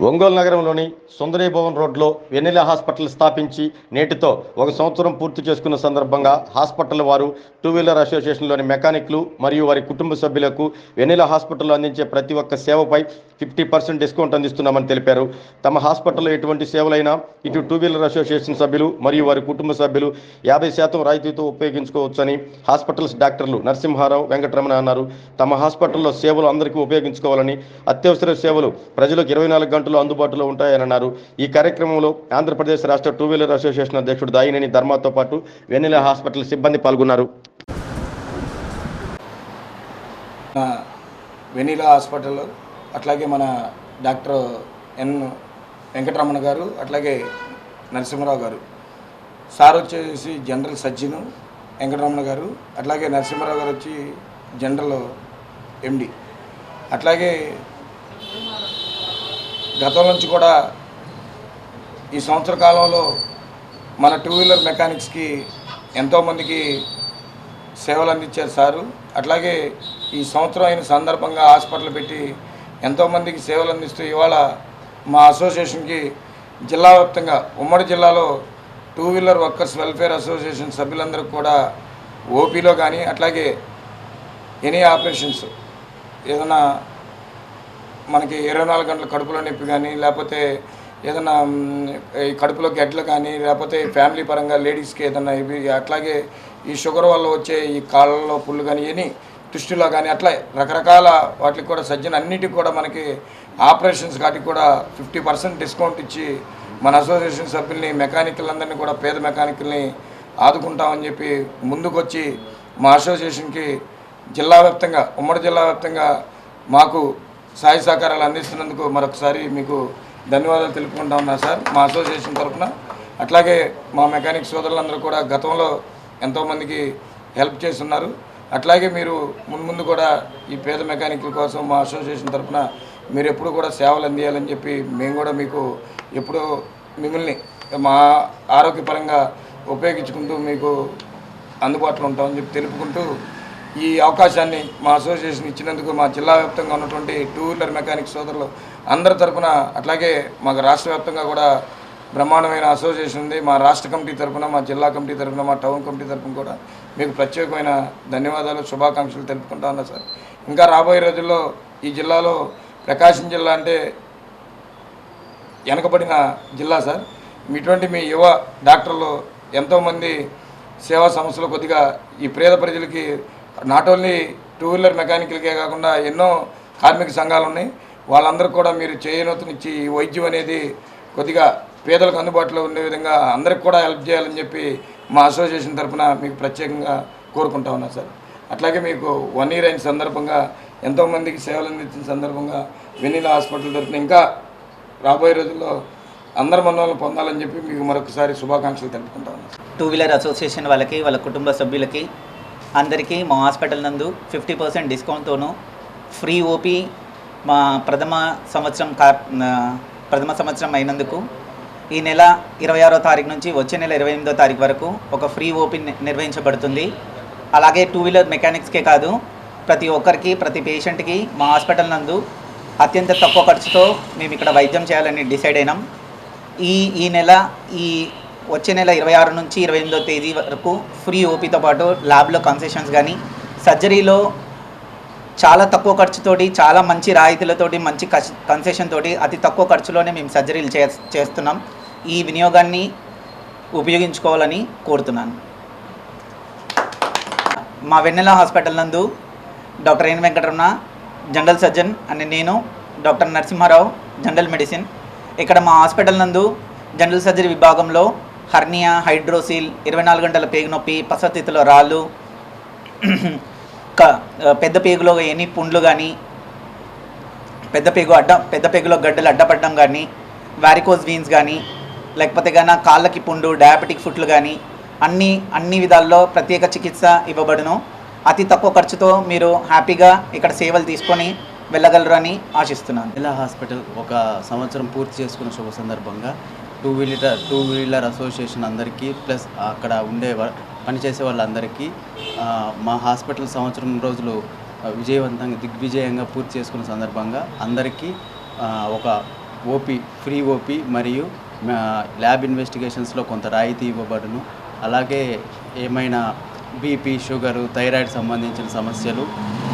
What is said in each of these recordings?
ఒంగోలు నగరంలోని సుందరీ భవన్ రోడ్లో వెన్నెల హాస్పిటల్ స్థాపించి నేటితో ఒక సంవత్సరం పూర్తి చేసుకున్న సందర్భంగా హాస్పిటల్ వారు టూ వీలర్ అసోసియేషన్లోని మెకానిక్లు మరియు వారి కుటుంబ సభ్యులకు వెన్నెల హాస్పిటల్ అందించే ప్రతి ఒక్క సేవపై ఫిఫ్టీ పర్సెంట్ డిస్కౌంట్ అందిస్తున్నామని తెలిపారు. తమ హాస్పిటల్లో ఎటువంటి సేవలైనా ఇటు టూ వీలర్ అసోసియేషన్ సభ్యులు మరియు వారి కుటుంబ సభ్యులు యాభై శాతం రాయితీతో ఉపయోగించుకోవచ్చని హాస్పిటల్స్ డాక్టర్లు నరసింహారావు వెంకటరమణ అన్నారు. తమ హాస్పిటల్లో సేవలు అందరికీ ఉపయోగించుకోవాలని అత్యవసర సేవలు ప్రజలకు ఇరవై నాలుగు గంటలు అందుబాటులో ఉంటాయని అన్నారు ఈ కార్యక్రమంలో ఆంధ్రప్రదేశ్ రాష్ట్ర టూ వీలర్ అసోసియేషన్ అధ్యక్షుడు దాయినేని ధర్మాతో పాటు వెన్నెల హాస్పిటల్ సిబ్బంది పాల్గొన్నారు. వెనీలా హాస్పిటల్ అట్లాగే మన డాక్టర్ ఎన్ వెంకటరమణ గారు అట్లాగే నరసింహరావు గారు. సార్ వచ్చేసి జనరల్ సజ్జను వెంకటరమణ గారు అట్లాగే నరసింహరావు గారు వచ్చి జనరల్ ఎండి. అట్లాగే గతం నుంచి కూడా ఈ సంవత్సర కాలంలో మన టూ వీలర్ మెకానిక్స్కి ఎంతోమందికి సేవలు అందించారు సారు. అట్లాగే ఈ సంవత్సరం అయిన సందర్భంగా హాస్పిటల్ పెట్టి ఎంతోమందికి సేవలు అందిస్తూ ఇవాళ మా అసోసియేషన్కి జిల్లా వ్యాప్తంగా ఉమ్మడి జిల్లాలో two wheeler workers welfare association సభ్యులందరికీ కూడా ఓపీలో కానీ అట్లాగే ఎనీ ఆపరేషన్స్ ఏదైనా మనకి ఇరవై నాలుగు గంటల కడుపులో నొప్పి కానీ లేకపోతే ఏదైనా ఈ కడుపులో గడ్డలు కానీ లేకపోతే ఫ్యామిలీ పరంగా లేడీస్కి ఏదైనా ఇవి అట్లాగే ఈ షుగర్ వల్ల వచ్చే ఈ కాళ్ళలో పుళ్ళు కానీ ఎనీ దృష్టిలో కానీ అట్లా రకరకాల వాటికి కూడా సజ్జన అన్నిటికి కూడా మనకి ఆపరేషన్స్ వాటికి కూడా ఫిఫ్టీ పర్సెంట్ డిస్కౌంట్ ఇచ్చి మన అసోసియేషన్ సభ్యుల్ని మెకానికల్ కూడా పేద మెకానికల్ని ఆదుకుంటామని చెప్పి ముందుకొచ్చి మా అసోసియేషన్కి జిల్లా వ్యాప్తంగా ఉమ్మడి జిల్లా వ్యాప్తంగా మాకు సహాయ సహకారాలు అందిస్తున్నందుకు మరొకసారి మీకు ధన్యవాదాలు తెలుపుకుంటా ఉన్నా సార్. మా అసోసియేషన్ తరఫున అట్లాగే మా మెకానిక్ సోదరులందరూ కూడా గతంలో ఎంతోమందికి హెల్ప్ చేస్తున్నారు. అట్లాగే మీరు మున్ముందు కూడా ఈ పేద మెకానిక్ల కోసం మా అసోసియేషన్ తరఫున మీరు ఎప్పుడు కూడా సేవలు అందియాలని చెప్పి మేము కూడా మీకు ఎప్పుడూ మిమ్మల్ని మా ఆరోగ్యపరంగా ఉపయోగించుకుంటూ మీకు అందుబాటులో ఉంటామని చెప్పి తెలుపుకుంటూ ఈ అవకాశాన్ని మా అసోసియేషన్ ఇచ్చినందుకు మా జిల్లా వ్యాప్తంగా ఉన్నటువంటి టూ వీలర్ మెకానిక్ సోదరులు అందరి తరఫున అట్లాగే మాకు రాష్ట్ర వ్యాప్తంగా కూడా బ్రహ్మాండమైన అసోసియేషన్ ఉంది. మా రాష్ట్ర కమిటీ తరఫున మా జిల్లా కమిటీ తరపున మా టౌన్ కమిటీ తరఫున కూడా మీకు ప్రత్యేకమైన ధన్యవాదాలు శుభాకాంక్షలు తెలుపుకుంటా ఉన్నా సార్. ఇంకా రాబోయే రోజుల్లో ఈ జిల్లాలో ప్రకాశం జిల్లా అంటే వెనకబడిన జిల్లా సార్. ఇటువంటి మీ యువ డాక్టర్లు ఎంతోమంది సేవా సంస్థలు కొద్దిగా ఈ పేద ప్రజలకి నాట్ ఓన్లీ టూ వీలర్ మెకానికల్కే కాకుండా ఎన్నో కార్మిక సంఘాలు ఉన్నాయి. వాళ్ళందరూ కూడా మీరు చేయనూతనిచ్చి ఈ వైద్యం అనేది కొద్దిగా పేదలకు అందుబాటులో ఉండే విధంగా అందరికి కూడా హెల్ప్ చేయాలని చెప్పి మా అసోసియేషన్ తరఫున మీకు ప్రత్యేకంగా కోరుకుంటా ఉన్నా సార్. అట్లాగే మీకు వన్ ఇయర్ అయిన సందర్భంగా ఎంతోమందికి సేవలు అందించిన సందర్భంగా వెన్నీల హాస్పిటల్ తరఫున ఇంకా రాబోయే రోజుల్లో అందరి మనోళ్ళు పొందాలని చెప్పి మీకు మరొకసారి శుభాకాంక్షలు తెలుపుకుంటా ఉన్నాను టూ వీలర్ అసోసియేషన్ వాళ్ళకి వాళ్ళ కుటుంబ సభ్యులకి అందరికీ మా హాస్పిటల్ నందు ఫిఫ్టీ పర్సెంట్ డిస్కౌంట్తోనూ ఫ్రీ ఓపీ మా ప్రథమ సంవత్సరం కా ప్రథమ సంవత్సరం అయినందుకు ఈ నెల ఇరవై ఆరో తారీఖు నుంచి వచ్చే నెల ఇరవై ఎనిమిదో తారీఖు వరకు ఒక ఫ్రీ ఓపెన్ నిర్వహించబడుతుంది. అలాగే టూ వీలర్ మెకానిక్స్కే కాదు ప్రతి ఒక్కరికి ప్రతి పేషెంట్కి మా హాస్పిటల్ నందు అత్యంత తక్కువ ఖర్చుతో మేము ఇక్కడ వైద్యం చేయాలని డిసైడ్ అయినాం. ఈ ఈ నెల ఈ వచ్చే నెల ఇరవై ఆరు నుంచి ఇరవై ఎనిమిదో తేదీ వరకు ఫ్రీ ఓపీతో పాటు ల్యాబ్లో కన్సెషన్స్ కానీ సర్జరీలో చాలా తక్కువ ఖర్చుతోటి చాలా మంచి రాయితీలతోటి మంచి కన్సెషన్ తోటి అతి తక్కువ ఖర్చులోనే మేము సర్జరీలు చేస్తున్నాం. ఈ వినియోగాన్ని ఉపయోగించుకోవాలని కోరుతున్నాను. మా వెన్నెల హాస్పిటల్ నందు doctor N Venkataramana general surgeon అని నేను డాక్టర్ నరసింహారావు జనరల్ మెడిసిన్. ఇక్కడ మా హాస్పిటల్ నందు జనరల్ సర్జరీ విభాగంలో హర్నియా హైడ్రోసిల్ ఇరవై నాలుగు గంటల పేగు నొప్పి పసతిత్తులో రాళ్ళు క- పెద్ద పేగులో ఎన్ని పుండ్లు కానీ పెద్ద పేగు అడ్డ పెద్ద పేగులో గడ్డలు అడ్డపడడం కానీ వారికోజ్ వీన్స్ కానీ లేకపోతే కానీ కాళ్ళకి పుండు డయాబెటిక్ ఫుట్లు కానీ అన్ని అన్ని విధాల్లో ప్రత్యేక చికిత్స ఇవ్వబడును. అతి తక్కువ ఖర్చుతో మీరు హ్యాపీగా ఇక్కడ సేవలు తీసుకొని వెళ్ళగలరు అని ఆశిస్తున్నాను. జిల్లా హాస్పిటల్ ఒక సంవత్సరం పూర్తి చేసుకున్న శుభ సందర్భంగా two wheeler two wheeler association అందరికీ ప్లస్ అక్కడ ఉండే పనిచేసే వాళ్ళందరికీ మా హాస్పిటల్ సంవత్సరం రోజులు విజయవంతంగా దిగ్విజయంగా పూర్తి చేసుకున్న సందర్భంగా అందరికీ ఒక ఓపీ ఫ్రీ ఓపీ మరియు ల్యాబ్ ఇన్వెస్టిగేషన్స్లో కొంత రాయితీ ఇవ్వబడును. అలాగే ఏమైనా బీపీ షుగరు థైరాయిడ్ సంబంధించిన సమస్యలు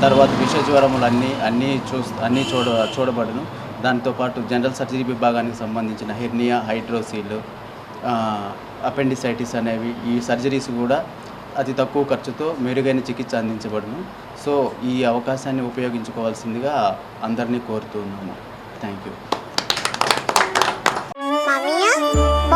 తర్వాత విషజ్వరములు అన్నీ అన్నీ చూ అన్నీ చూడ చూడబడును. దాంతోపాటు జనరల్ సర్జరీ విభాగానికి సంబంధించిన హెర్నియా హైడ్రోసీల్ అపెండిసైటిస్ అనేవి ఈ సర్జరీస్ కూడా అతి తక్కువ ఖర్చుతో మెరుగైన చికిత్స అందించబడును. సో ఈ అవకాశాన్ని ఉపయోగించుకోవాల్సిందిగా అందరినీ కోరుతున్నాము థ్యాంక్ యూ.